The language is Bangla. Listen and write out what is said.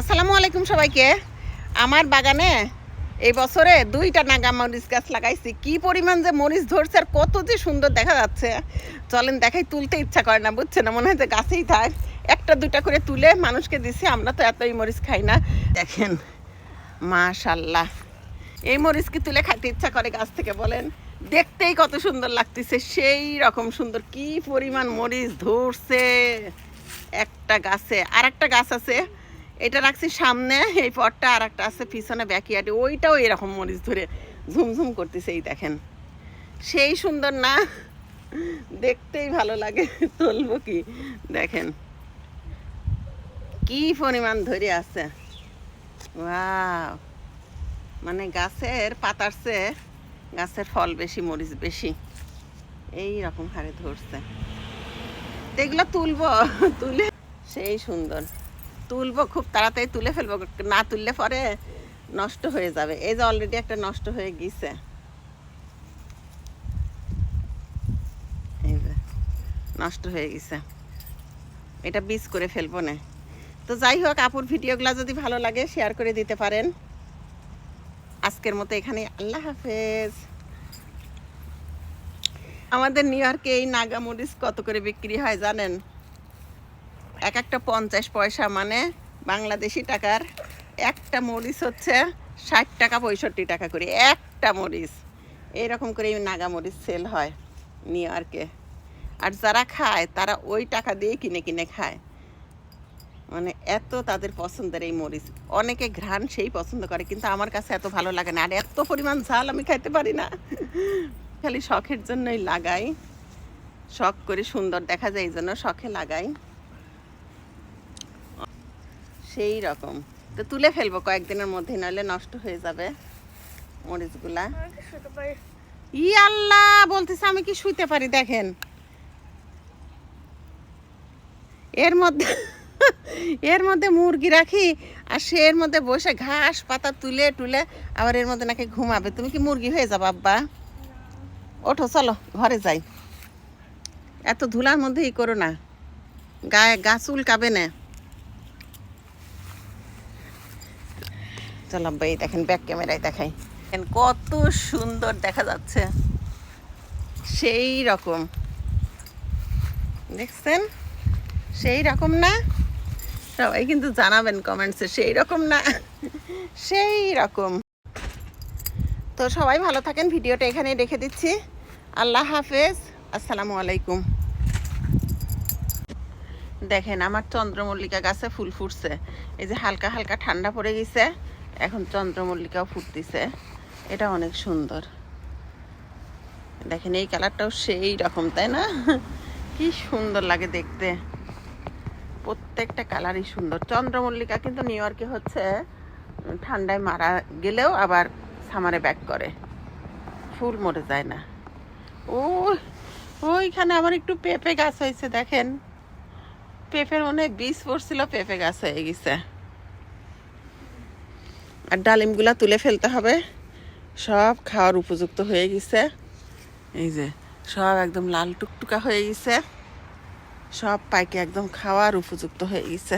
আসসালামু আলাইকুম সবাইকে। আমার বাগানে এই বছরে দুইটা নাগা মরিচ গাছ লাগাইছি। কি পরিমাণ যে মরিচ ধরছে আর কত যে সুন্দর দেখা যাচ্ছে। চলেন দেখাই, তুলতে ইচ্ছা করে না বুঝছে না মনে হয় যে গাছেই থাক। একটা দুটা করে তুলে মানুষকে দিছি, আমরা তো এতই মরিচ খাই না। দেখেন, মাশাল্লাহ। এই মরিচ কি তুলে খাইতে ইচ্ছা করে গাছ থেকে, বলেন? দেখতেই কত সুন্দর লাগতেছে, সেই রকম সুন্দর। কি পরিমাণ মরিচ ধরছে একটা গাছে। আর একটা গাছ আছে এটা রাখছি সামনে, এই পটটা আর একটা আছে পিছনে ব্যাকিয়ার্ডে ওইটাও এরকম মরিচ ধরে ঝুমঝুম করতেছে, এই দেখেন। সেই সুন্দর না, দেখতেই ভালো লাগে, তুলবো কি? দেখেন, কি পরিমাণ ধরে আছে। ওয়াও মানে গাছের পাতার চেয়ে গাছের ফল বেশি, মরিচ বেশি। এই রকম হারে ধরছে। এগুলো তুলবো, তুলে সেই সুন্দর। তুলবো, খুব তাড়াতাড়ি তুলে ফেলব, না তুললে পরে নষ্ট হয়ে যাবে। এই যে অলরেডি একটা নষ্ট হয়ে গিয়েছে। নষ্ট হয়ে গেছে এটা বীজ করে ফেলব না। তো যাই হোক, আপুর ভিডিওগুলো যদি ভালো লাগে শেয়ার করে দিতে পারেন। আজকের মতো এখানে, আল্লাহ হাফেজ। আমাদের নিউ ইয়র্কে এই নাগা মরিচ কত করে বিক্রি হয় জানেন? এক একটা পঞ্চাশ পয়সা মানে বাংলাদেশি টাকার একটা মরিচ হচ্ছে ষাট টাকা, পঁয়ষট্টি টাকা করে, একটা মরিচ। এইরকম করে নাগা মরিচ সেল হয় নিউ ইয়র্কে। আর যারা খায়, তারা ওই টাকা দিয়ে কিনে কিনে খায়। মানে এত তাদের পছন্দের এই মরিচ। অনেকে ঘ্রাণ সেই পছন্দ করে, কিন্তু আমার কাছে এত ভালো লাগে না। আর এত পরিমাণ ঝাল আমি খাইতে পারি না। খালি শখের জন্যই লাগাই। শখ করে সুন্দর দেখা যায়, এই জন্য শখে লাগাই। সেই রকম। তো তুলে ফেলব কয়েকদিনের মধ্যে নইলে নষ্ট হয়ে যাবে মরিচগুলা। ই আল্লাহ, বলতেছে আমি কি শুইতে পারি, দেখেন। এর মধ্যে এর মধ্যে মুরগি রাখি, আর সে এর মধ্যে বসে ঘাস পাতা তুলে টুলে আবার এর মধ্যে নাকি ঘুমাবে। তুমি কি মুরগি হয়ে যাব, আব্বা? ওঠো, চলো, ঘরে যাই। এত ধুলার মধ্যে ই করো না। গায়ে গা চুলকাবে না। চলো আব্বা দেখেন ব্যাক ক্যামেরায় দেখাই। কত সুন্দর দেখা যাচ্ছে। সেই রকম। দেখছেন? সেই রকম না? সবাই কিন্তু জানাবেন কমেন্টসে সেই রকম না? সেই রকম। তো সবাই ভালো থাকেন, ভিডিওটা এখানে রেখে দিচ্ছি। আল্লাহ হাফেজ, আসসালামু আলাইকুম। দেখেন, আমার চন্দ্রমল্লিকা গাছে ফুল ফুটছে। এই যে হালকা হালকা ঠান্ডা পড়ে গেছে। এখন চন্দ্রমল্লিকাও ফুটতেছে। এটা অনেক সুন্দর। দেখেন, এই কালারটাও সেই রকম, তাই না? কি সুন্দর লাগে দেখতে। প্রত্যেকটা কালারই সুন্দর। চন্দ্রমল্লিকা কিন্তু নিউ ইয়র্কে হচ্ছে, ঠান্ডায় মারা গেলেও আবার সামারে ব্যাক করে। ফুল মরে যায় না। ও ওইখানে আমার একটু পেঁপে গাছ হয়েছে, দেখেন। পেঁপের মনে বীজ পড়ছিল, পেঁপে গাছ হয়ে গেছে। আর ডালিমগুলা তুলে ফেলতে হবে। সব খাওয়ার উপযুক্ত হয়ে গেছে। এই যে, সব একদম লাল টুকটুকা হয়ে গেছে। সব পাইকে একদম খাওয়ার উপযুক্ত হয়ে গেছে।